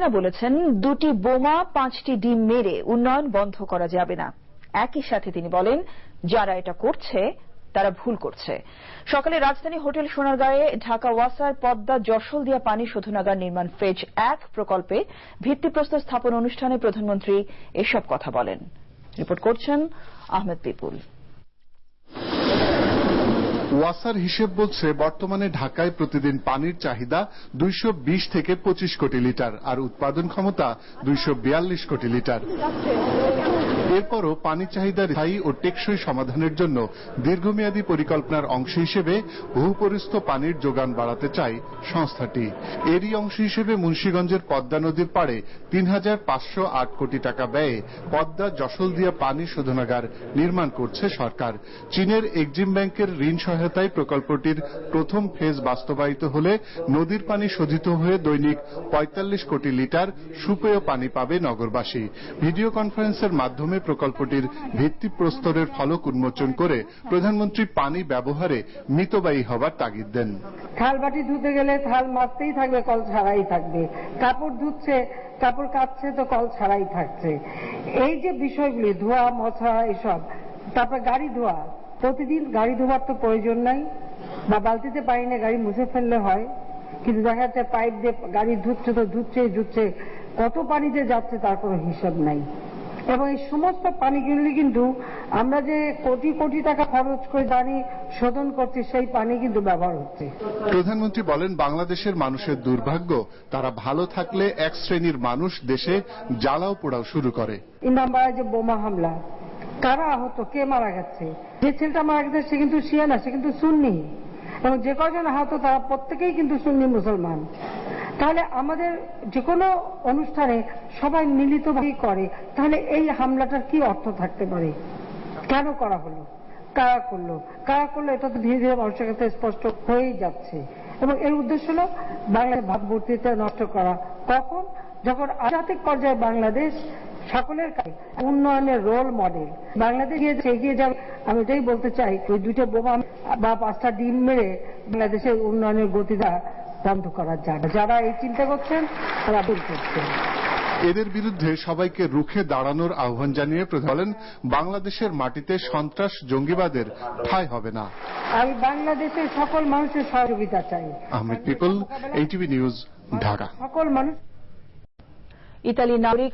হাসিনা বলেছেন, দুটি বোমা, পাঁচটি ডিম মেরে উন্নয়ন বন্ধ করা যাবে না। একই সাথে তিনি বলেন, যারা এটা করছে, তারা ভুল করছে। সকালে রাজধানী হোটেল সোনারগাঁয়ে ঢাকা ওয়াসার পদ্মা যশোল দিয়া পানি শোধনাগার নির্মাণ ফেজ এক প্রকল্পে ভিত্তিপ্রস্তর স্থাপন অনুষ্ঠানে প্রধানমন্ত্রী এসব কথা বলেন। রিপোর্ট করছেন আহমেদ পিপুল। ওয়াসার হিসেব বলছে, বর্তমানে ঢাকায় প্রতিদিন পানির চাহিদা দুইশ বিশ থেকে পঁচিশ কোটি লিটার আর উৎপাদন ক্ষমতা দুইশ বিয়াল্লিশ কোটি লিটার। এরপরও পানি চাহিদার স্থায়ী ও টেকসই সমাধানের জন্য দীর্ঘমেয়াদী পরিকল্পনার অংশ হিসেবে ভূপরিস্থ পানির যোগান বাড়াতে চায় সংস্থাটি। এরই অংশ হিসেবে মুন্সীগঞ্জের পদ্মা নদীর পাড়ে তিন হাজার পাঁচশো আট কোটি টাকা ব্যয়ে পদ্মা যশোলদিয়া পানি শোধনাগার নির্মাণ করছে সরকার। চীনের এক্সিম ব্যাংকের ঋণ সহায়তায় প্রকল্পটির প্রথম ফেজ বাস্তবায়িত হলে নদীর পানি শোধিত হয়ে দৈনিক পঁয়তাল্লিশ কোটি লিটার সুপেয় পানি পাবে নগরবাসী। ভিডিও কনফারেন্সের মাধ্যমে প্রকল্পটির ভিত্তিপ্রস্তরের ফলক উন্মোচন করে প্রধানমন্ত্রী পানি ব্যবহারে মিতব্যয়ী হবার তাগিদ দেন। থাল বাটি ধুতে গেলে থাল মাজতেই থাকবে, কল ছাড়াই থাকবে। কাপড় ধুচ্ছে, কাপড় কাচ্ছে তো কল ছাড়াই থাকছে। এই যে বিষয়গুলি, ধোয়া মশা এসব, তারপর গাড়ি ধোয়া, প্রতিদিন গাড়ি ধোয়ার তো প্রয়োজন নাই। বা বালতিতে পানি না গাড়ি মুছে ফেললে হয়, কিন্তু দেখা যাচ্ছে পাইপ দিয়ে গাড়ি ধুচ্ছে তো ধুচ্ছে ধুচ্ছে, কত পানি যে যাচ্ছে তার কোনো হিসাব নাই। এবং এই সমস্ত পানিগুলি কিন্তু আমরা যে কোটি কোটি টাকা খরচ করে পানি শোধন করছি সেই পানি কিন্তু ব্যবহার হচ্ছে। প্রধানমন্ত্রী বলেন বাংলাদেশের মানুষের দুর্ভাগ্য তারা ভালো থাকলে এক শ্রেণির মানুষ দেশে জ্বালাও পোড়াও শুরু করে। ইমামবাড়ায় যে বোমা হামলা কারা আহত কে মারা গেছে? যে ছেলেটা মারা গেছে সে কিন্তু শিয়া না সে কিন্তু সুন্নি। এবং যে কজন আহত তারা প্রত্যেকেই কিন্তু সুন্নি মুসলমান। তাহলে আমাদের যে কোনো অনুষ্ঠানে সবাই মিলিতভাবেই করে, তাহলে এই হামলাটার কি অর্থ থাকতে পারে? কেন করা হলো? কারা করল? কারা করল এটা তো ধীরে ধীরে মানুষের কাছে স্পষ্ট হয়েই যাচ্ছে। এবং এর উদ্দেশ্য হলো বাংলার ভাবমূর্তিটা নষ্ট করা। কখন? যখন আন্তর্জাতিক পর্যায়ে বাংলাদেশ সকলের কাছে উন্নয়নের রোল মডেল বাংলাদেশ গিয়ে এগিয়ে যাবে, আমি এটাই বলতে চাই, ওই দুটো বোমা বা পাঁচটা ডিম মেরে বাংলাদেশের উন্নয়নের গতিটা বন্ধ করা যায় যারা এই চিন্তা করছেন তারা ভুল করছেন। এদের বিরুদ্ধে সবাইকে রুখে দাঁড়ানোর আহ্বান জানিয়ে প্রধান বাংলাদেশের মাটিতে সন্ত্রাস জঙ্গিবাদের ঠাঁই হবে না। আমি বাংলাদেশের সকল মানুষের সহযোগিতা চাই। Ahmed people ATV news Dhaka. সকল মানুষ ইতালি নাগরিক